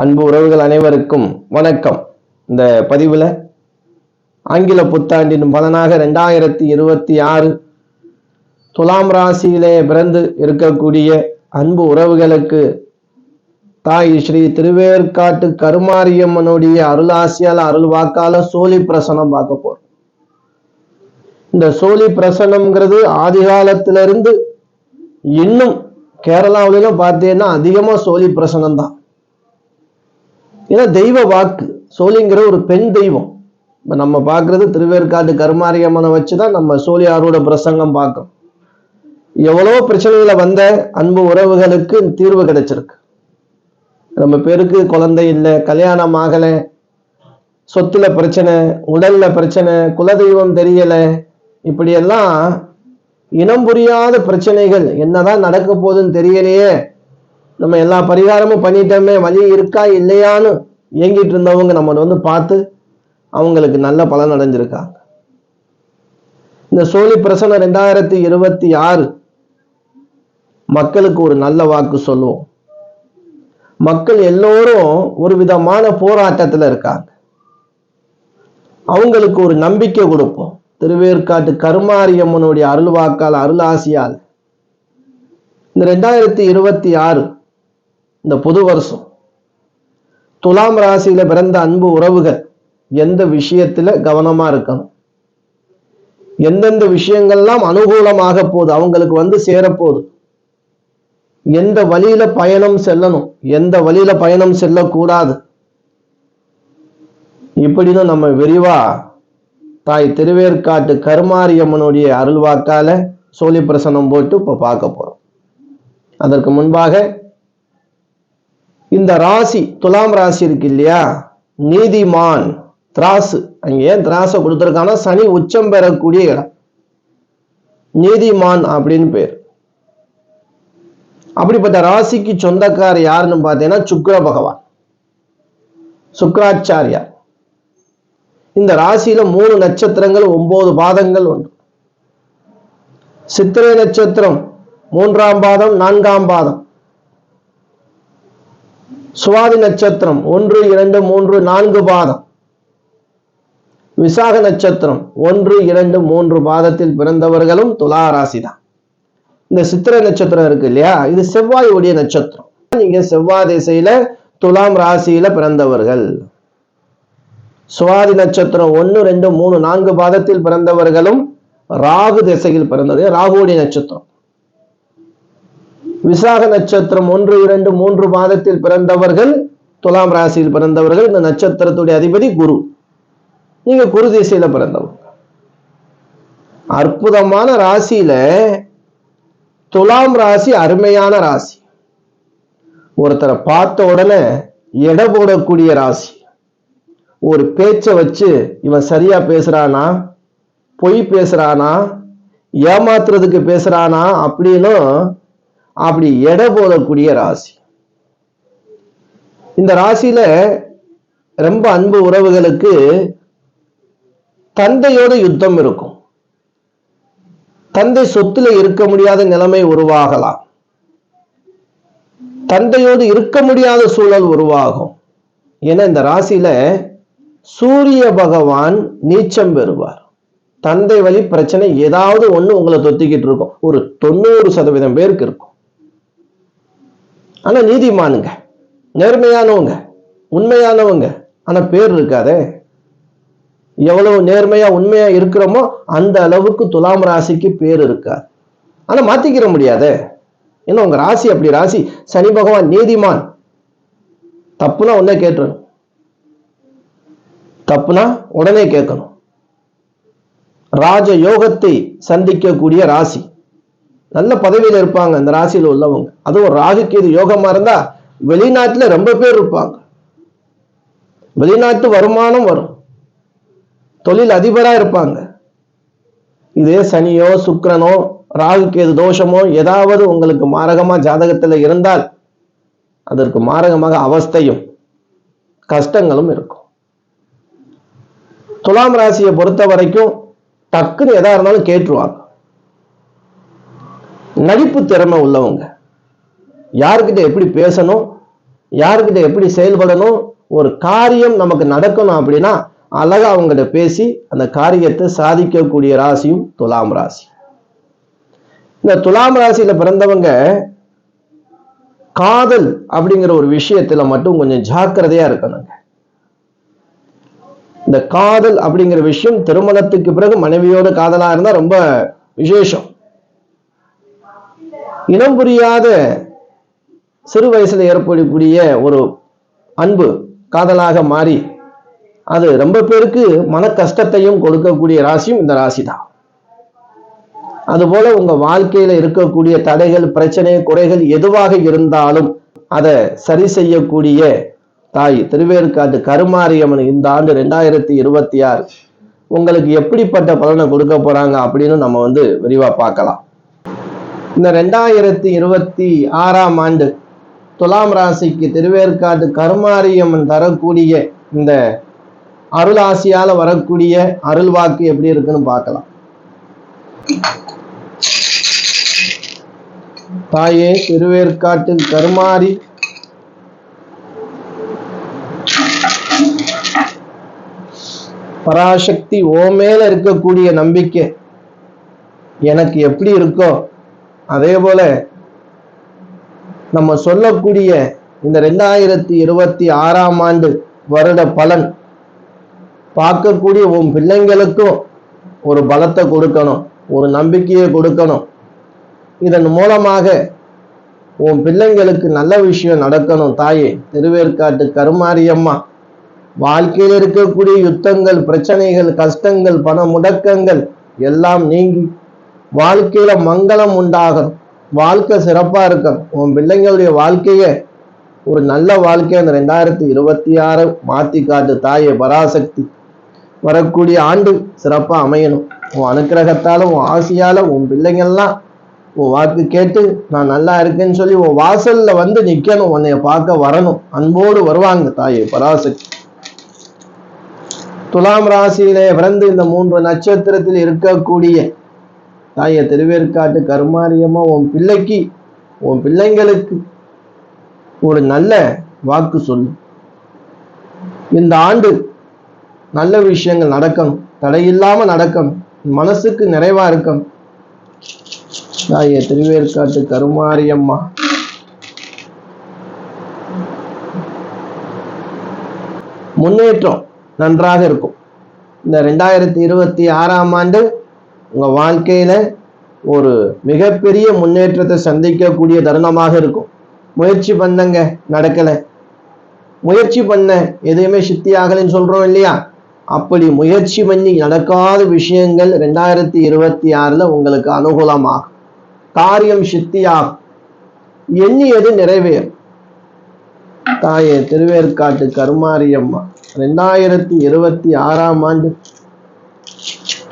அன்பு உறவுகள் அனைவருக்கும் வணக்கம். இந்த பதிவில் ஆங்கில புத்தாண்டின் பலனாக ரெண்டாயிரத்தி இருபத்தி ஆறு துலாம் ராசியிலே பிறந்து இருக்கக்கூடிய அன்பு உறவுகளுக்கு தாய் ஸ்ரீ திருவேற்காட்டு கருமாரியம்மனுடைய அருளாசியால் அருள் வாக்கால சோழி பிரசனம் பார்க்க போறோம். இந்த சோழி பிரசனம்ங்கிறது ஆதி காலத்திலிருந்து இன்னும் கேரளாவிலும் பார்த்தீங்கன்னா அதிகமா சோழி பிரசனம் தான் ஏன்னா தெய்வ வாக்கு சோழிங்கிற ஒரு பெண் தெய்வம். இப்போ நம்ம பார்க்குறது திருவேற்காடு கருமாரியம்மனை வச்சுதான் நம்ம சோழியாரோட பிரசங்கம் பார்க்கும் எவ்வளோ பிரச்சனைகளை வந்த அன்பு உறவுகளுக்கு தீர்வு கிடைச்சிருக்கு. நம்ம பேருக்கு குழந்தை இல்லை கல்யாணம் ஆகலை சொத்துல பிரச்சனை உடல்ல பிரச்சனை குலதெய்வம் தெரியலை இப்படியெல்லாம் இனம் புரியாத பிரச்சனைகள் என்னதான் நடக்க போகுதுன்னு தெரியலையே நம்ம எல்லா பரிகாரமும் பண்ணிட்டோமே வழி இருக்கா இல்லையான்னு இயங்கிட்டு இருந்தவங்க நம்ம வந்து பார்த்து அவங்களுக்கு நல்ல பலன் அடைஞ்சிருக்காங்க. இந்த சோழி பிரசனம் ரெண்டாயிரத்தி இருபத்தி ஆறு மக்களுக்கு ஒரு நல்ல வாக்கு சொல்லுவோம். மக்கள் எல்லோரும் ஒரு விதமான போராட்டத்துல இருக்காங்க. அவங்களுக்கு ஒரு நம்பிக்கை கொடுப்போம். திருவேற்காட்டு கருமாரியம்மனுடைய அருள்வாக்கால் அருளாசியால். இந்த ரெண்டாயிரத்தி இருபத்தி ஆறு இந்த புது வருஷம். துலாம் ராசியில பிறந்த அன்பு உறவுகள் எந்த விஷயத்துல கவனமா இருக்கணும்? எந்தெந்த விஷயங்கள்லாம் அனுகூலமாக போகுது? அவங்களுக்கு வந்து சேரப்போகுது. எந்த வழியில பயணம் செல்லணும்? எந்த வழியில பயணம் செல்லக்கூடாது? இப்படின்னு நம்ம விரிவா தாய் திருவேற்காட்டு கருமாரியம்மனுடைய அருள்வாக்கால சோழி பிரசனம் போட்டு இப்ப பார்க்க போறோம். அதற்கு முன்பாக இந்த ராசி துலாம் ராசி இருக்கு இல்லையா? நீதிமான் திராசு. அங்க ஏன் திராசை கொடுத்துருக்காங்கன்னா சனி உச்சம் பெறக்கூடிய இடம். நீதிமான் அப்படின்னு பேர். அப்படிப்பட்ட ராசிக்கு சொந்தக்கார் யாருன்னு பார்த்தீங்கன்னா சுக்ர பகவான். சுக்கராச்சாரியார் இந்த ராசியில மூணு நட்சத்திரங்கள் ஒன்பது பாதங்கள் உண்டு. சித்திரை நட்சத்திரம் மூன்றாம் பாதம் நான்காம் பாதம். சுவாதி நட்சத்திரம் ஒன்று இரண்டு மூன்று நான்கு பாதம். விசாக நட்சத்திரம் ஒன்று இரண்டு மூன்று பாதத்தில் பிறந்தவர்களும் துலா ராசி தான் இந்த சித்திரை நட்சத்திரம் இருக்கு இல்லையா? இது செவ்வாய் உடைய நட்சத்திரம். நீங்க செவ்வாய் திசையில துலாம் ராசியில பிறந்தவர்கள். சுவாதி நட்சத்திரம் ஒன்று ரெண்டு மூணு நான்கு பாதத்தில் பிறந்தவர்களும் ராகு திசையில் பிறந்தது. ராகுடைய நட்சத்திரம். விசாக நட்சத்திரம் ஒன்று இரண்டு மூன்று மாதத்தில் பிறந்தவர்கள் துலாம் ராசியில் பிறந்தவர்கள் இந்த நட்சத்திரத்துடைய அதிபதி குரு. நீங்க குரு திசையில பிறந்தவங்க. அற்புதமான ராசியில துலாம் ராசி அருமையான ராசி. ஒருத்தரை பார்த்த உடனே எடை போடக்கூடிய ராசி. ஒரு பேச்சை வச்சு இவன் சரியா பேசுறானா பொய் பேசுறானா ஏமாத்துறதுக்கு பேசுறானா அப்படின்னும் அப்படி எடை போடக்கூடிய ராசி. இந்த ராசியில ரொம்ப அன்பு உறவுகளுக்கு தந்தையோட யுத்தம் இருக்கும். தந்தை சொத்துல இருக்க முடியாத நிலைமை உருவாகலாம். தந்தையோடு இருக்க முடியாத சூழல் உருவாகும். ஏன்னா இந்த ராசியில சூரிய பகவான் நீச்சம் பெறுவார். தந்தை வழி பிரச்சனை ஏதாவது ஒண்ணு உங்களை தொத்திக்கிட்டு இருக்கும். ஒரு தொண்ணூறு சதவீதம் பேருக்கு இருக்கும். ஆனா நீதிமானுங்க. நேர்மையானவங்க உண்மையானவங்க. ஆனா பேர் இருக்காதே. எவ்வளவு நேர்மையா உண்மையா இருக்கிறோமோ அந்த அளவுக்கு துலாம் ராசிக்கு பேர் இருக்காது. ஆனா மாத்திக்கிற முடியாதே. ஏன்னா உங்க ராசி அப்படி ராசி சனி பகவான் நீதிமான். தப்புனா உடனே கேட்டுரும் தப்புனா உடனே கேட்கணும். ராஜ யோகத்தை சந்திக்கக்கூடிய ராசி. நல்ல பதவியில இருப்பாங்க இந்த ராசியில உள்ளவங்க. அதுவும் ராகுக்கு இது யோகமா இருந்தா வெளிநாட்டுல ரொம்ப பேர் இருப்பாங்க. வெளிநாட்டு வருமானம் வரும். தொழில் அதிபரா இருப்பாங்க. இதே சனியோ சுக்கரனோ ராகு கேது தோஷமோ ஏதாவது உங்களுக்கு மாரகமா ஜாதகத்துல இருந்தால் அதற்கு மாரகமாக அவஸ்தையும் கஷ்டங்களும் இருக்கும். துலாம் ராசியை பொறுத்த வரைக்கும் டக்குன்னு எதா இருந்தாலும் கேட்டுருவாங்க. நடிப்பு திறமை உள்ளவங்க. யாருக்கிட்ட எப்படி பேசணும் யாருக்கிட்ட எப்படி செயல்படணும் ஒரு காரியம் நமக்கு நடக்கணும் அப்படின்னா அழகா அவங்ககிட்ட பேசி அந்த காரியத்தை சாதிக்கக்கூடிய ராசியும் துலாம் ராசி. இந்த துலாம் ராசியில் பிறந்தவங்க காதல் அப்படிங்கிற ஒரு விஷயத்தில் மட்டும் கொஞ்சம் ஜாக்கிரதையாக இருக்கணுங்க. இந்த காதல் அப்படிங்கிற விஷயம் திருமணத்துக்கு பிறகு மனைவியோட காதலாக இருந்தால் ரொம்ப விசேஷம். இனம் புரியாத சிறு வயசுல ஏற்படக்கூடிய ஒரு அன்பு காதலாக மாறி அது ரொம்ப பேருக்கு மன கஷ்டத்தையும் கொடுக்கக்கூடிய ராசியும் இந்த ராசி தான் அதுபோல உங்க வாழ்க்கையில இருக்கக்கூடிய தடைகள் பிரச்சனை குறைகள் எதுவாக இருந்தாலும் அதை சரி செய்யக்கூடிய தாய் திருவேற்காட்டு கருமாரியம்மன் இந்த ஆண்டு ரெண்டாயிரத்தி இருபத்தி ஆறு. உங்களுக்கு எப்படிப்பட்ட பலனை கொடுக்க போறாங்க அப்படின்னு நம்ம வந்து விரிவா பார்க்கலாம். இந்த ரெண்டாயிரத்தி இருபத்தி ஆறாம் ஆண்டு துலாம் ராசிக்கு திருவேற்காட்டு கருமாரியம்மன் தரக்கூடிய இந்த அருளாசியால வரக்கூடிய அருள் வாக்கு எப்படி இருக்குன்னு பார்க்கலாம். தாயே திருவேற்காட்டு கருமாரி பராசக்தி ஓ மேல இருக்கக்கூடிய நம்பிக்கை எனக்கு எப்படி இருக்கோ அதே போல நம்ம சொல்லக்கூடிய இந்த ரெண்டாயிரத்தி இருபத்தி ஆறாம் ஆண்டு வருட பலன் பார்க்கக்கூடிய உன் பிள்ளைங்களுக்கும் ஒரு பலத்தை கொடுக்கணும் ஒரு நம்பிக்கையை கொடுக்கணும். இதன் மூலமாக உன் பிள்ளைங்களுக்கு நல்ல விஷயம் நடக்கணும் தாயே. திருவேற்காட்டு கருமாரியம்மா வாழ்க்கையில் இருக்கக்கூடிய யுத்தங்கள் பிரச்சனைகள் கஷ்டங்கள் பண முடக்கங்கள் எல்லாம் நீங்கி வாழ்க்கையில மங்களம் உண்டாகணும் வாழ்க்கை சிறப்பா இருக்கணும் உன் பிள்ளைங்களுடைய வாழ்க்கைய ஒரு நல்ல வாழ்க்கை அந்த ரெண்டாயிரத்தி இருபத்தி ஆறு மாத்தி காட்டு தாயை பராசக்தி. வரக்கூடிய ஆண்டு சிறப்பா அமையணும். உன் அனுக்கிரகத்தால உன் ஆசையால உன் பிள்ளைங்கள்லாம் உன் வாக்கு கேட்டு நான் நல்லா இருக்கேன்னு சொல்லி உன் வாசல்ல வந்து நிக்கணும். உன்னைய பார்க்க வரணும். அன்போடு வருவாங்க தாயை பராசக்தி. துலாம் ராசியிலே பிறந்து இந்த மூன்று நட்சத்திரத்தில் இருக்கக்கூடிய தாய திருவேற்காட்டு கருமாரியம்மா உன் பிள்ளைக்கு உன் பிள்ளைங்களுக்கு ஒரு நல்ல வாக்கு சொல்லு. இந்த ஆண்டு நல்ல விஷயங்கள் நடக்கணும். தடையில்லாம நடக்கணும். மனசுக்கு நிறைவா இருக்கணும். தாய திருவேற்காட்டு கருமாரியம்மா. முன்னேற்றம் நன்றாக இருக்கும். இந்த ரெண்டாயிரத்தி இருபத்தி ஆறாம் ஆண்டு உங்க வாழ்க்கையில ஒரு மிகப்பெரிய முன்னேற்றத்தை சந்திக்கக்கூடிய தருணமாக இருக்கும். முயற்சி பண்ணங்க நடக்கல. முயற்சி பண்ண எதுவுமே சித்தி ஆகலைன்னு சொல்றோம் இல்லையா? அப்படி முயற்சி பண்ணி நடக்காத விஷயங்கள் ரெண்டாயிரத்தி இருபத்தி ஆறுல உங்களுக்கு அனுகூலமாகும். காரியம் சித்தியாகும். எண்ணியது நிறைவேறும். தாயே திருவேற்காட்டு கருமாரியம்மா ரெண்டாயிரத்தி இருபத்தி ஆறாம் ஆண்டு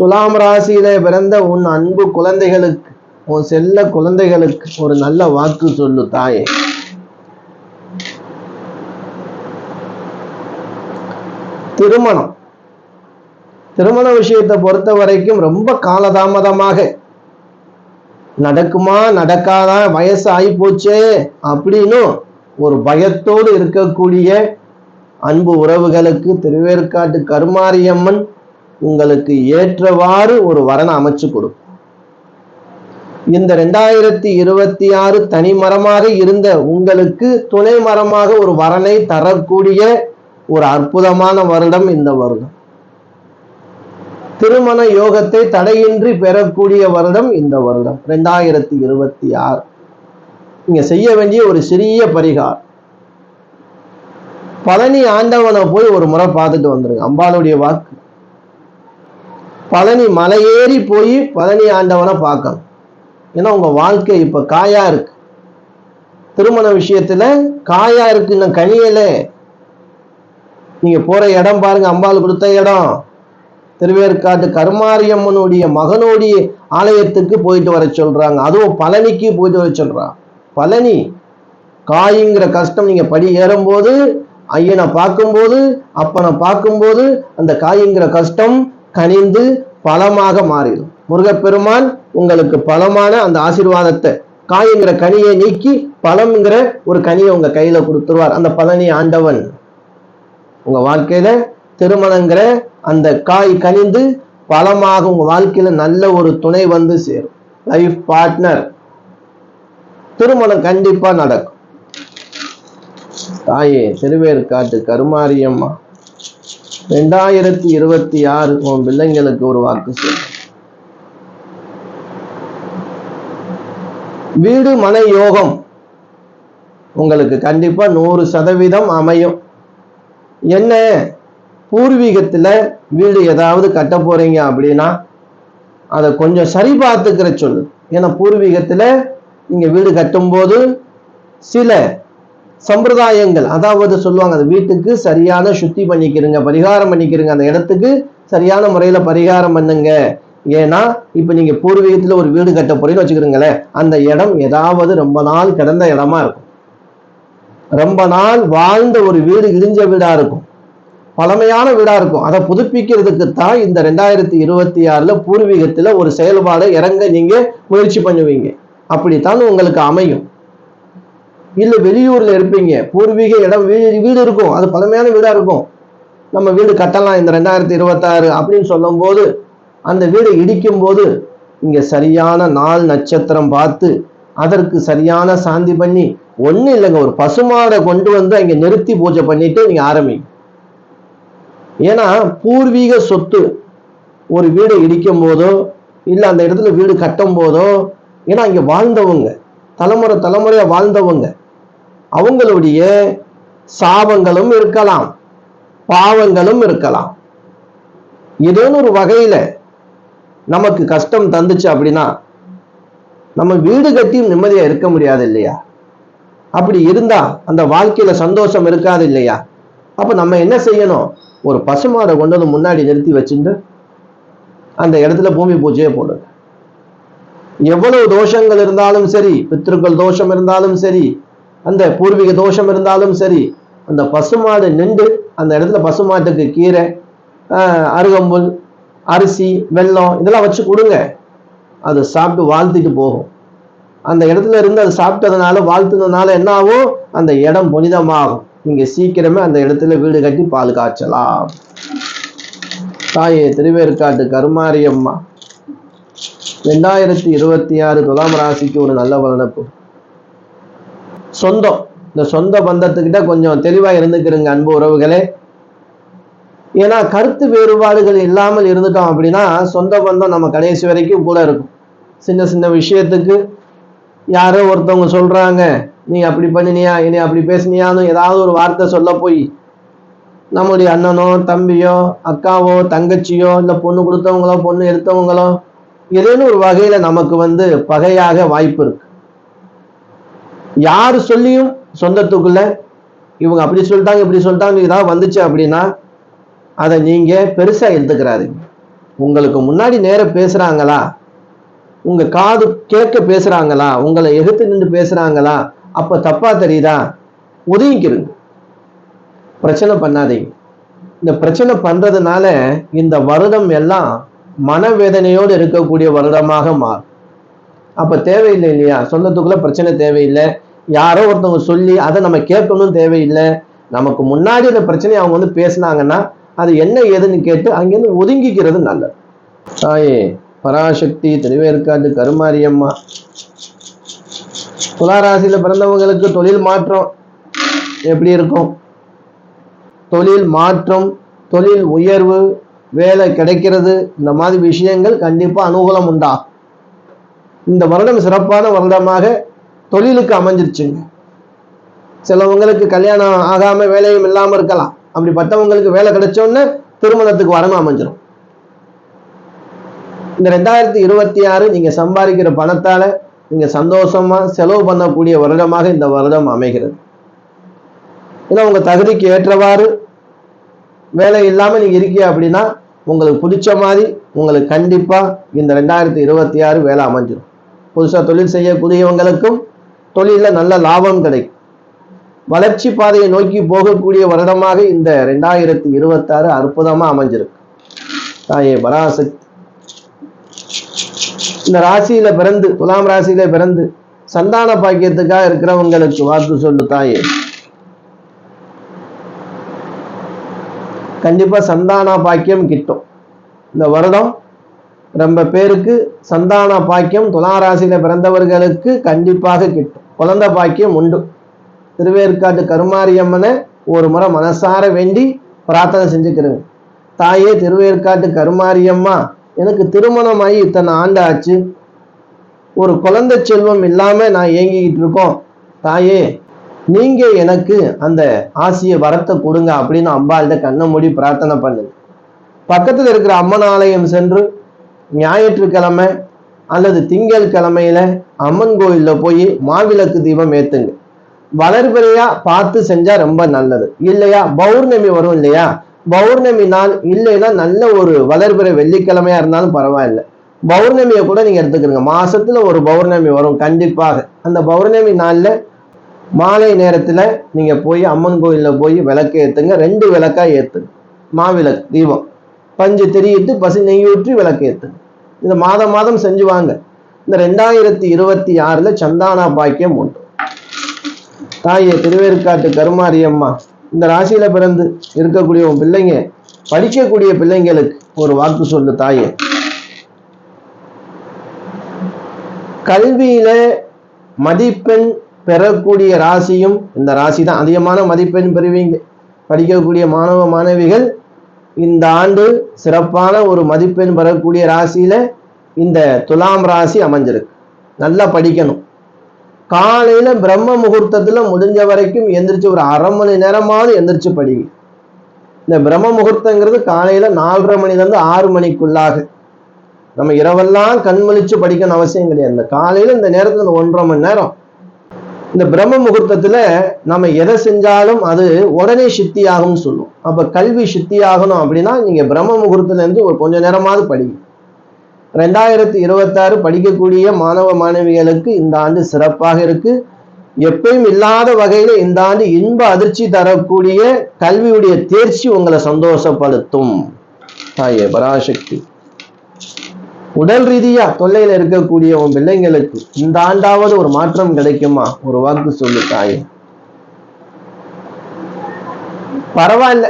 துலாம் ராசியில பிறந்த உன் அன்பு குழந்தைகளுக்கு உன் செல்ல குழந்தைகளுக்கு ஒரு நல்ல வாக்கு சொல்லு தாயே. திருமணம். திருமண விஷயத்தை பொறுத்த வரைக்கும் ரொம்ப காலதாமதமாக நடக்குமா நடக்காதா வயசு ஆகி போச்சே அப்படின்னு ஒரு பயத்தோடு இருக்கக்கூடிய அன்பு உறவுகளுக்கு திருவேற்காட்டு கருமாரியம்மன் உங்களுக்கு ஏற்றவாறு ஒரு வரனை அமைச்சு கொடுக்கும் இந்த ரெண்டாயிரத்தி இருபத்தி ஆறு தனி மரமாக இருந்த உங்களுக்கு துணை மரமாக ஒரு வரனை தரக்கூடிய ஒரு அற்புதமான வருடம் இந்த வருடம். திருமண யோகத்தை தடையின்றி பெறக்கூடிய வருடம் இந்த வருடம் ரெண்டாயிரத்தி இருபத்தி ஆறு. நீங்க செய்ய வேண்டிய ஒரு சிறிய பரிகாரம். பழனி ஆண்டவனை போய் ஒரு முறை பார்த்துட்டு வந்துருங்க அம்பாளுடைய வாக்கு. பழனி மலையேறி போய் பழனி ஆண்டவனை பார்க்கணும். ஏன்னா உங்கள் வாழ்க்கை இப்போ காயா இருக்கு. திருமண விஷயத்தில் காயா இருக்கு இன்னும் கனியலே. நீங்கள் போகிற இடம் பாருங்க அம்பாள் கொடுத்த இடம். திருவேற்காட்டு கருமாரியம்மனுடைய மகனுடைய ஆலயத்துக்கு போயிட்டு வர சொல்கிறாங்க அதுவும் பழனிக்கு போயிட்டு வர சொல்கிறான் பழனி காய்ங்கிற கஷ்டம் நீங்கள் படி ஏறும்போது ஐயனை பார்க்கும்போது அப்பனை பார்க்கும்போது அந்த காய்ங்கிற கஷ்டம் கனிந்து பலமாக மாறிடும். முருகப்பெருமான் உங்களுக்கு பலமான அந்த ஆசீர்வாதத்தை காய்ங்கிற கனியை நீக்கி பழம்ங்கிற ஒரு கனியை உங்க கையில கொடுத்துருவார். அந்த பழனி ஆண்டவன் உங்க வாழ்க்கையில திருமணங்கிற அந்த காய் கனிந்து பழமாக உங்க வாழ்க்கையில நல்ல ஒரு துணை வந்து சேரும். லைஃப் பார்ட்னர் திருமணம் கண்டிப்பா நடக்கும். தாயே திருவேற்காட்டு கருமாரியம்மா. ரெண்டாயிரத்தி இருபத்தி ஆறு உன் பிள்ளைங்களுக்கு ஒரு வாக்கு சொல். வீடு மனை யோகம் உங்களுக்கு கண்டிப்பா நூறு சதவீதம் அமையும். என்ன? பூர்வீகத்துல வீடு ஏதாவது கட்ட போறீங்க அப்படின்னா அதை கொஞ்சம் சரி பார்த்துக்கிற சொல்லு ஏன்னா பூர்வீகத்துல நீங்க வீடு கட்டும்போது சில சம்பிரதாயங்கள். அதாவது சொல்லுவாங்க அந்த வீட்டுக்கு சரியான சுத்தி பண்ணிக்கிறங்க பரிகாரம் பண்ணிக்கிறங்க அந்த இடத்துக்கு சரியான முறையில் பரிகாரம் பண்ணுங்க. ஏன்னா இப்போ நீங்கள் பூர்வீகத்தில் ஒரு வீடு கட்ட போறீங்கன்னு வச்சுக்கிறீங்களேன் அந்த இடம் ஏதாவது ரொம்ப நாள் கிடந்த இடமா இருக்கும். ரொம்ப நாள் வாழ்ந்த ஒரு வீடு இடிஞ்ச வீடாக இருக்கும். பழமையான வீடாக இருக்கும். அதை புதுப்பிக்கிறதுக்கு தான் இந்த ரெண்டாயிரத்தி இருபத்தி ஆறில் பூர்வீகத்தில் ஒரு செயல்பாடை இறங்க நீங்கள் முயற்சி பண்ணுவீங்க. அப்படித்தான் உங்களுக்கு அமையும். இல்ல வெளியூர்ல இருப்பீங்க. பூர்வீக இடம் வீடு வீடு இருக்கும். அது பழமையான வீடா இருக்கும். நம்ம வீடு கட்டலாம். இந்த ரெண்டாயிரத்தி இருபத்தாறு அப்படின்னு சொல்லும் போது அந்த வீடு இடிக்கும் போது இங்க சரியான நாள் நட்சத்திரம் பார்த்து அதற்கு சரியான சாந்தி பண்ணி ஒன்றும் இல்லைங்க. ஒரு பசுமாடை கொண்டு வந்து அங்க நிறுத்தி பூஜை பண்ணிட்டு நீங்க ஆரம்பிங்க. ஏன்னா பூர்வீக சொத்து ஒரு வீடு இடிக்கும் போதோ இல்ல அந்த இடத்துல வீடு கட்டும் போதோ ஏன்னா இங்க வாழ்ந்தவங்க. தலைமுறை தலைமுறையா வாழ்ந்தவங்க. அவங்களுடைய சாபங்களும் இருக்கலாம் பாவங்களும் இருக்கலாம். ஏதோ ஒரு வகையில நமக்கு கஷ்டம் தந்துச்சு அப்படின்னா நம்ம வீடு கட்டியும் நிம்மதியா இருக்க முடியாது இல்லையா? அப்படி இருந்தா அந்த வாழ்க்கையில சந்தோஷம் இருக்காது இல்லையா? அப்ப நம்ம என்ன செய்யணும்? ஒரு பசுமாடை கொண்டு வந்து முன்னாடி நிறுத்தி வச்சுட்டு அந்த இடத்துல பூமி பூஜையை போடுங்க. எவ்வளவு தோஷங்கள் இருந்தாலும் சரி பித்திருக்கள் தோஷம் இருந்தாலும் சரி அந்த பூர்வீக தோஷம் இருந்தாலும் சரி அந்த பசுமாடு நின்று அந்த இடத்துல பசுமாட்டுக்கு கீரை ஆஹ், அருகம்புல் அரிசி வெல்லம் இதெல்லாம் வச்சு கொடுங்க. அது சாப்பிட்டு வாழ்த்திட்டு போகும். அந்த இடத்துல இருந்து அது சாப்பிட்டதுனால வாழ்த்துனதுனால என்ன ஆகும் அந்த இடம் புனிதமாகும். நீங்க சீக்கிரமே அந்த இடத்துல வீடு கட்டி பால் காய்ச்சலாம். தாயே திருவேற்காட்டு கருமாரியம்மா. ரெண்டாயிரத்தி இருபத்தி ஆறு துலாம் ராசிக்கு ஒரு நல்ல வளர்ப்பு சொந்தம். இந்த சொந்த பந்தத்துக்கிட்ட கொஞ்சம் தெளிவா இருந்துக்கிறங்க அன்பு உறவுகளே. ஏன்னா கருத்து வேறுபாடுகள் இல்லாமல் இருந்துட்டோம் அப்படின்னா சொந்த பந்தம் நம்ம கடைசி வரைக்கும் கூட இருக்கும். சின்ன சின்ன விஷயத்துக்கு யாரோ ஒருத்தவங்க சொல்றாங்க நீ அப்படி பண்ணினியா இனி அப்படி பேசுனியான்னு ஏதாவது ஒரு வார்த்தை சொல்ல போய் நம்முடைய அண்ணனோ தம்பியோ அக்காவோ தங்கச்சியோ இல்லை பொண்ணு கொடுத்தவங்களோ பொண்ணு எடுத்தவங்களோ ஏதேனும் ஒரு வகையில நமக்கு வந்து பகையாக வாய்ப்பு இருக்கு. யார் சொல்லியும் சொந்தத்துக்குள்ள இவங்க அப்படி சொல்லிட்டாங்க இப்படி சொல்லிட்டாங்க இதான் வந்துச்சு அப்படின்னா அதை நீங்க பெருசா எடுத்துக்கிறாரு. உங்களுக்கு முன்னாடி நேர பேசுறாங்களா? உங்க காது கேட்க பேசுறாங்களா? உங்களை எகுத்து நின்று பேசுறாங்களா? அப்ப தப்பா தெரியுதா? ஒதுங்கிக்கிறங்க பிரச்சனை பண்ணாதீங்க. இந்த பிரச்சனை பண்றதுனால இந்த வருடம் எல்லாம் மனவேதனையோடு இருக்கக்கூடிய வருடமாக மாறும். அப்ப தேவையில்லை இல்லையா? சொந்தத்துக்குள்ள பிரச்சனை தேவையில்லை. யாரோ ஒருத்தவங்க சொல்லி அதை நம்ம கேட்கணும் தேவையில்லை. நமக்கு முன்னாடி இந்த பிரச்சனையை அவங்க வந்து பேசுனாங்கன்னா அது என்ன ஏதுன்னு கேட்டு அங்கேருந்து ஒதுங்கிக்கிறது நல்லது. தாயே பராசக்தி திருவேற்காட்டு கருமாரியம்மா. துளாராசியில பிறந்தவங்களுக்கு தொழில் மாற்றம் எப்படி இருக்கும்? தொழில் மாற்றம் தொழில் உயர்வு வேலை கிடைக்கிறது இந்த மாதிரி விஷயங்கள் கண்டிப்பா அனுகூலம் உண்டா? இந்த வருடம் சிறப்பான வருடமாக தொழிலுக்கு அமைஞ்சிருச்சுங்க. சிலவங்களுக்கு கல்யாணம் ஆகாம வேலையும் இல்லாமல் இருக்கலாம். அப்படிப்பட்டவங்களுக்கு வேலை கிடைச்சோன்னு திருமணத்துக்கு வரணும் அமைஞ்சிடும் இந்த ரெண்டாயிரத்தி இருபத்தி ஆறு நீங்க சம்பாதிக்கிற பணத்தால நீங்க சந்தோஷமா செலவு பண்ணக்கூடிய வருடமாக இந்த வருடம் அமைகிறது. ஏன்னா உங்க தகுதிக்கு ஏற்றவாறு வேலை இல்லாம நீங்க இருக்கீங்க அப்படின்னா உங்களுக்கு பிடிச்ச மாதிரி உங்களுக்கு கண்டிப்பா இந்த ரெண்டாயிரத்தி இருபத்தி ஆறு வேலை அமைஞ்சிடும் புதுசா தொழில் செய்யக்கூடியவங்களுக்கும் தொழில நல்ல லாபம் கிடைக்கும். வளர்ச்சி பாதையை நோக்கி போகக்கூடிய வருடமாக இந்த ரெண்டாயிரத்தி இருபத்தாறு அற்புதமா அமைஞ்சிருக்கு. தாயே பராசக்தி. இந்த ராசியில பிறந்து துலாம் ராசியில பிறந்து சந்தான பாக்கியத்துக்காக இருக்கிறவங்களுக்கு வாக்கு சொல்லு தாயே. கண்டிப்பா சந்தான பாக்கியம் கிட்டும். இந்த வருடம் ரொம்ப பேருக்கு சந்தான பாக்கியம் துளாராசியில பிறந்தவர்களுக்கு கண்டிப்பாக கிட்டும். குழந்தை பாக்கியம் உண்டு. திருவேற்காட்டு கருமாரியம்மனை ஒரு முறை மனசார வேண்டி பிரார்த்தனை செஞ்சுக்கிறேங்க தாயே திருவேற்காட்டு கருமாரியம்மா எனக்கு திருமணமாகி இத்தனை ஆண்டு ஆச்சு ஒரு குழந்தை செல்வம் இல்லாமல் நான் ஏங்கிக்கிட்டு இருக்கோம். தாயே நீங்கள் எனக்கு அந்த ஆசிய வரத்தை கொடுங்க அப்படின்னு அம்பாள்கிட்ட கண்ணை மூடி பிரார்த்தனை பண்ணுங்க. பக்கத்தில் இருக்கிற அம்மன் ஆலயம் சென்று ஞாயிற்றுக்கிழமை அல்லது திங்கள் கிழமையில அம்மன் கோயிலில் போய் மாவிளக்கு தீபம் ஏத்துங்க. வளர்பிறையா பார்த்து செஞ்சா ரொம்ப நல்லது. இல்லையா? பௌர்ணமி வரும் இல்லையா? பௌர்ணமி நாள் இல்லைன்னா நல்ல ஒரு வளர்பிறை வெள்ளிக்கிழமையா இருந்தாலும் பரவாயில்ல. பௌர்ணமியை கூட நீங்க எடுத்துக்கிறீங்க மாசத்துல ஒரு பௌர்ணமி வரும் கண்டிப்பாக. அந்த பௌர்ணமி நாள்ல மாலை நேரத்துல நீங்க போய் அம்மன் கோயிலில் போய் விளக்கு ஏத்துங்க. ரெண்டு விளக்கா ஏத்துங்க. மாவிளக்கு தீபம். பஞ்சு திரியிட்டு பசி நெய்யூற்றி விளக்கேற்று இந்த மாதம் மாதம் செஞ்சுவாங்க இந்த ரெண்டாயிரத்தி இருபத்தி ஆறுல சந்தானா பாக்கியம் உண்டு. தாயே திருவேற்காட்டு கருமாரியம்மா இந்த ராசியில பிறந்து இருக்கக்கூடிய உன் பிள்ளைங்க படிக்கக்கூடிய பிள்ளைங்களுக்கு ஒரு வாக்கு சொல்லு தாயே. கல்வியில மதிப்பெண் பெறக்கூடிய ராசியும் இந்த ராசி தான் அதிகமான மதிப்பெண் பெறுவீங்க. படிக்கக்கூடிய மாணவ மாணவிகள் இந்த ஆண்டு சிறப்பான ஒரு மதிப்பெண் பெறக்கூடிய ராசியில இந்த துலாம் ராசி அமைஞ்சிருக்கு. நல்லா படிக்கணும். காலையில பிரம்ம முகூர்த்தத்துல முடிஞ்ச வரைக்கும் எந்திரிச்சு ஒரு அரை மணி நேரமாவது எந்திரிச்சு படிங்க. இந்த பிரம்ம முகூர்த்தங்கிறது காலையில நாலரை மணிலேருந்து ஆறு மணிக்குள்ளாக. நம்ம இரவெல்லாம் கண்மொழிச்சு படிக்கணும் அவசியம் கிடையாது. இந்த காலையில இந்த நேரத்துல இந்த ஒன்றரை மணி நேரம் இந்த பிரம்ம முகூர்த்தத்துல நம்ம எதை செஞ்சாலும் அது உடனே சித்தி ஆகும்னு சொல்லுவோம். அப்ப கல்வி சித்தி ஆகணும் அப்படின்னா நீங்க பிரம்ம முகூர்த்தத்துல இருந்து ஒரு கொஞ்ச நேரமாவது படிங்க. ரெண்டாயிரத்தி இருபத்தாறு படிக்கக்கூடிய மாணவ மாணவிகளுக்கு இந்த ஆண்டு சிறப்பாக இருக்கு. எப்பயும் இல்லாத வகையில இந்த ஆண்டு இன்ப அதிர்ச்சி தரக்கூடிய கல்வியுடைய தேர்ச்சி உங்களை சந்தோஷப்படுத்தும். தாயே பராசக்தி. உடல் ரீதியா தொல்லையில இருக்கக்கூடிய உன் பிள்ளைங்களுக்கு இந்த ஆண்டாவது ஒரு மாற்றம் கிடைக்குமா? ஒரு வாக்கு சொல்லு தாயே. பரவாயில்ல.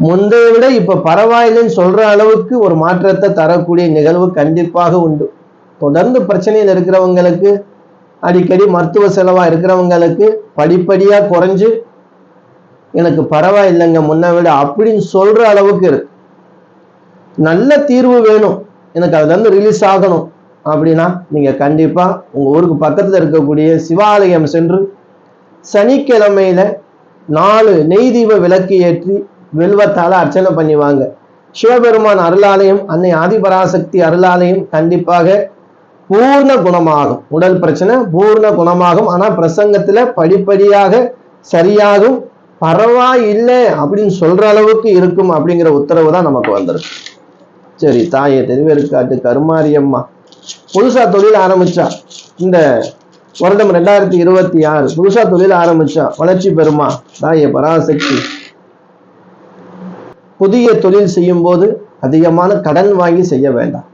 முந்தைய விட இப்ப பரவாயில்லைன்னு சொல்ற அளவுக்கு ஒரு மாற்றத்தை தரக்கூடிய நிகழ்வு கண்டிப்பாக உண்டு. தொடர்ந்து பிரச்சனையில் இருக்கிறவங்களுக்கு அடிக்கடி மருத்துவ செலவா இருக்கிறவங்களுக்கு படிப்படியா குறைஞ்சு எனக்கு பரவாயில்லைங்க முன்ன விட அப்படின்னு சொல்ற அளவுக்கு இருக்கு நல்ல தீர்வு வேணும். எனக்கு அதுலேருந்து ரிலீஸ் ஆகணும். அப்படின்னா நீங்கள் கண்டிப்பாக உங்கள் ஊருக்கு பக்கத்தில் இருக்கக்கூடிய சிவாலயம் சென்று சனிக்கிழமையில் நாலு நெய் தீப விளக்கு ஏற்றி வெல்வத்தால் அர்ச்சனை பண்ணிவாங்க சிவபெருமான் அருளாலயம் அன்னை ஆதிபராசக்தி அருளாலயம் கண்டிப்பாக பூர்ண குணமாகும். உடல் பிரச்சனை பூர்ண குணமாகும். ஆனால் பிரசங்கத்தில் படிப்படியாக சரியாகும். பரவாயில்லை அப்படின்னு சொல்கிற அளவுக்கு இருக்கும் அப்படிங்கிற உத்தரவு தான் நமக்கு வந்திருக்கு. சரி தாயை தெருவேற்காட்டு கருமாரியம்மா புதுசா தொழில் ஆரம்பிச்சா. இந்த வருடம் ரெண்டாயிரத்தி இருபத்தி ஆறு புதுசா தொழில் ஆரம்பிச்சா. வளர்ச்சி பெறுமா? தாயை பராசக்தி. புதிய தொழில் செய்யும் போது அதிகமான கடன் வாங்கி செய்ய வேண்டாம்.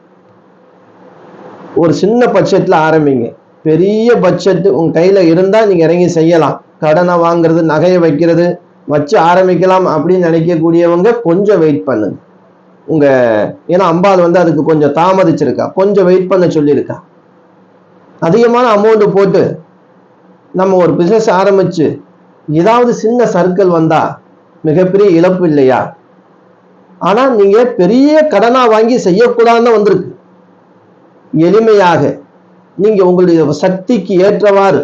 ஒரு சின்ன பட்ஜெட்ல ஆரம்பிங்க. பெரிய பட்ஜெட் உங்க கையில இருந்தா நீங்க இறங்கி செய்யலாம். கடனை வாங்குறது நகையை வைக்கிறது வச்சு ஆரம்பிக்கலாம் அப்படின்னு நினைக்கக்கூடியவங்க கொஞ்சம் வெயிட் பண்ணுங்க. உங்க ஏன்னா அம்பாள் வந்து அதுக்கு கொஞ்சம் தாமதிச்சிருக்கா. கொஞ்சம் வெயிட் பண்ண சொல்லியிருக்கா. அதிகமான அமௌண்ட் போட்டு நம்ம ஒரு பிசினஸ் ஆரம்பிச்சு ஏதாவது சின்ன சர்க்கிள் வந்தா மிகப்பெரிய இழப்பு இல்லையா? ஆனா நீங்க பெரிய கடனா வாங்கி செய்யக்கூடாதுன்னு வந்திருக்கு. எளிமையாக நீங்க உங்களுடைய சக்திக்கு ஏற்றவாறு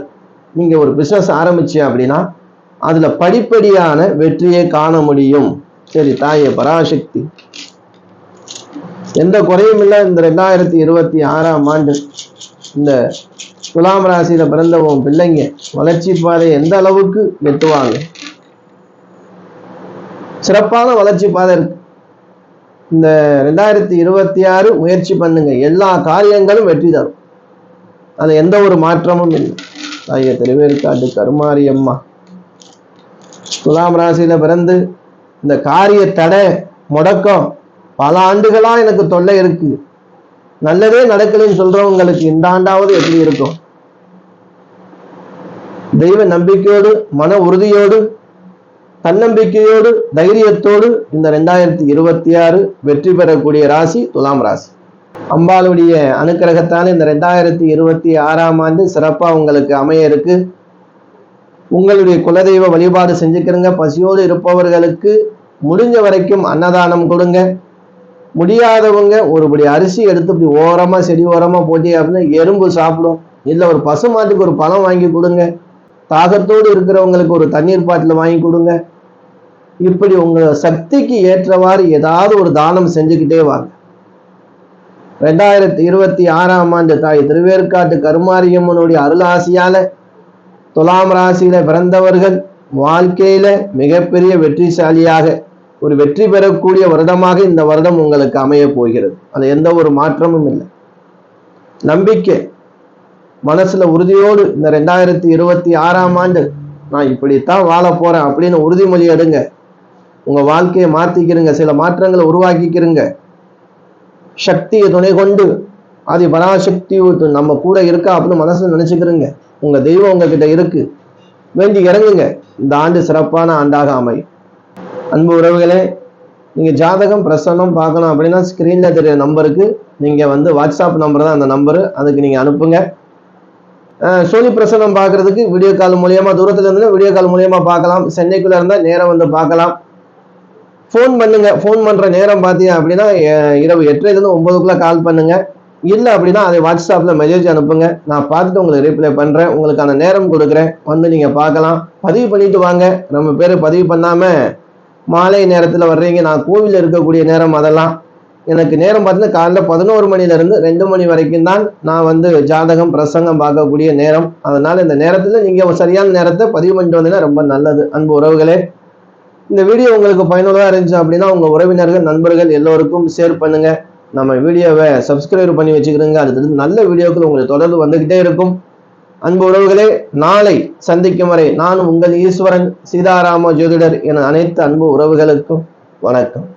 நீங்க ஒரு பிசினஸ் ஆரம்பிச்சு அப்படின்னா அதுல படிப்படியான வெற்றியை காண முடியும். சரி தாயே பராசக்தி. எந்த குறையும் இல்லை. இந்த ரெண்டாயிரத்தி இருபத்தி ஆறாம் ஆண்டு இந்த துலாம் ராசியில பிறந்த உன் பிள்ளைங்க வளர்ச்சி பாதை எந்த அளவுக்கு எட்டுவாங்க? சிறப்பான வளர்ச்சி பாதை இருக்கு. இந்த ரெண்டாயிரத்தி இருபத்தி ஆறு முயற்சி பண்ணுங்க. எல்லா காரியங்களும் வெற்றி தரும். அது எந்த ஒரு மாற்றமும் இல்லை. தாய திருவேற்காட்டு கருமாரி அம்மா. துலாம் ராசியில பிறந்து இந்த காரிய தடை முடக்கம் பல ஆண்டுகளாக எனக்கு தொல்லை இருக்கு. நல்லதே நடக்கலைன்னு சொல்றவங்களுக்கு இந்த ஆண்டாவது எப்படி இருக்கும்? தெய்வ நம்பிக்கையோடு மன உறுதியோடு தன்னம்பிக்கையோடு தைரியத்தோடு இந்த ரெண்டாயிரத்தி இருபத்தி ஆறு வெற்றி பெறக்கூடிய ராசி துலாம் ராசி. அம்பாளுடைய அனுக்கிரகத்தால் இந்த ரெண்டாயிரத்தி இருபத்தி ஆறாம் ஆண்டு சிறப்பாக உங்களுக்கு அமைய இருக்கு. உங்களுடைய குலதெய்வ வழிபாடு செஞ்சுக்கிறங்க. பசியோடு இருப்பவர்களுக்கு முடிஞ்ச வரைக்கும் அன்னதானம் கொடுங்க. முடியாதவங்க ஒருபடி அரிசி எடுத்து இப்படி ஓரமாக செடி ஓரமாக போட்டி அப்படின்னா எறும்பு சாப்பிடும். இல்லை ஒரு பசு மாட்டுக்கு ஒரு பழம் வாங்கி கொடுங்க. தாகத்தோடு இருக்கிறவங்களுக்கு ஒரு தண்ணீர் பாட்டில் வாங்கி கொடுங்க. இப்படி உங்கள் சக்திக்கு ஏற்றவாறு ஏதாவது ஒரு தானம் செஞ்சுக்கிட்டே வாங்க. ரெண்டாயிரத்தி இருபத்தி ஆறாம் ஆண்டு தாய் திருவேற்காட்டு கருமாரியம்மனுடைய அருளாசியால துலாம் ராசியில பிறந்தவர்கள் வாழ்க்கையில மிகப்பெரிய வெற்றிசாலியாக ஒரு வெற்றி பெறக்கூடிய வருடமாக இந்த வருடம் உங்களுக்கு அமைய போகிறது. அது எந்த ஒரு மாற்றமும் இல்லை. நம்பிக்கை. மனசுல உறுதியோடு இந்த ரெண்டாயிரத்தி இருபத்தி ஆறாம் ஆண்டு நான் இப்படித்தான் வாழ போறேன் அப்படின்னு உறுதிமொழி எடுங்க. உங்க வாழ்க்கையை மாத்திக்கிறங்க சில மாற்றங்களை உருவாக்கிக்கிறங்க சக்தியை துணை கொண்டு ஆதி பராசக்தி நம்ம கூட இருக்கா அப்படின்னு மனசுல நினைச்சுக்கிறங்க உங்க தெய்வம் உங்ககிட்ட இருக்கு. வேண்டி இறங்குங்க. இந்த ஆண்டு சிறப்பான ஆண்டாக அமையும். அன்பு உறவுகளே நீங்கள் ஜாதகம் பிரசன்னம் பார்க்கணும் அப்படின்னா ஸ்க்ரீனில் தெரிய நம்பருக்கு நீங்கள் வந்து வாட்ஸ்அப் நம்பர் தான் அந்த நம்பரு அதுக்கு நீங்கள் அனுப்புங்க. சோனி பிரசன்னம் பார்க்கறதுக்கு வீடியோ கால் மூலியமாக தூரத்தில் இருந்து வீடியோ கால் மூலியமாக பார்க்கலாம். சென்னைக்குள்ளே இருந்தால் நேரம் வந்து பார்க்கலாம். ஃபோன் பண்ணுங்க. ஃபோன் பண்ணுற நேரம் பார்த்தீங்க அப்படின்னா இரவு எட்டரைலேருந்து ஒம்பதுக்குள்ளே கால் பண்ணுங்க. இல்லை அப்படின்னா அதை வாட்ஸ்அப்பில் மெசேஜ் அனுப்புங்க. நான் பார்த்துட்டு உங்களுக்கு ரீப்ளை பண்ணுறேன் உங்களுக்கான நேரம் கொடுக்குறேன். வந்து நீங்கள் பார்க்கலாம். பதிவு பண்ணிட்டு வாங்க. நம்ம பேர் பதிவு பண்ணாமல் மாலை நேரத்தில் வர்றீங்க நான் கோவிலில் இருக்கக்கூடிய நேரம் அதெல்லாம். எனக்கு நேரம் பார்த்தீங்கன்னா காலைல பதினோரு மணிலேருந்து ரெண்டு மணி வரைக்கும் தான் நான் வந்து ஜாதகம் பிரசங்கம் பார்க்கக்கூடிய நேரம். அதனால் இந்த நேரத்தில் நீங்கள் சரியான நேரத்தை பதிவு பண்ணிட்டு வந்தீங்கன்னா ரொம்ப நல்லது. அன்பு உறவுகளே இந்த வீடியோ உங்களுக்கு பயனுள்ளதாக இருந்துச்சு அப்படின்னா உங்கள் உறவினர்கள் நண்பர்கள் எல்லோருக்கும் ஷேர் பண்ணுங்கள் நம்ம வீடியோவை சப்ஸ்கிரைப் பண்ணி வச்சுக்கிறோங்க அடுத்தது நல்ல வீடியோக்கள் உங்களுக்கு தொடர்ந்து வந்துக்கிட்டே இருக்கும். அன்பு உறவுகளே நாளை சந்திக்கும் வரை நான் உங்கள் ஈஸ்வரன் சீதாராம ஜோதிடர் என அனைத்து அன்பு உறவுகளுக்கும் வணக்கம்.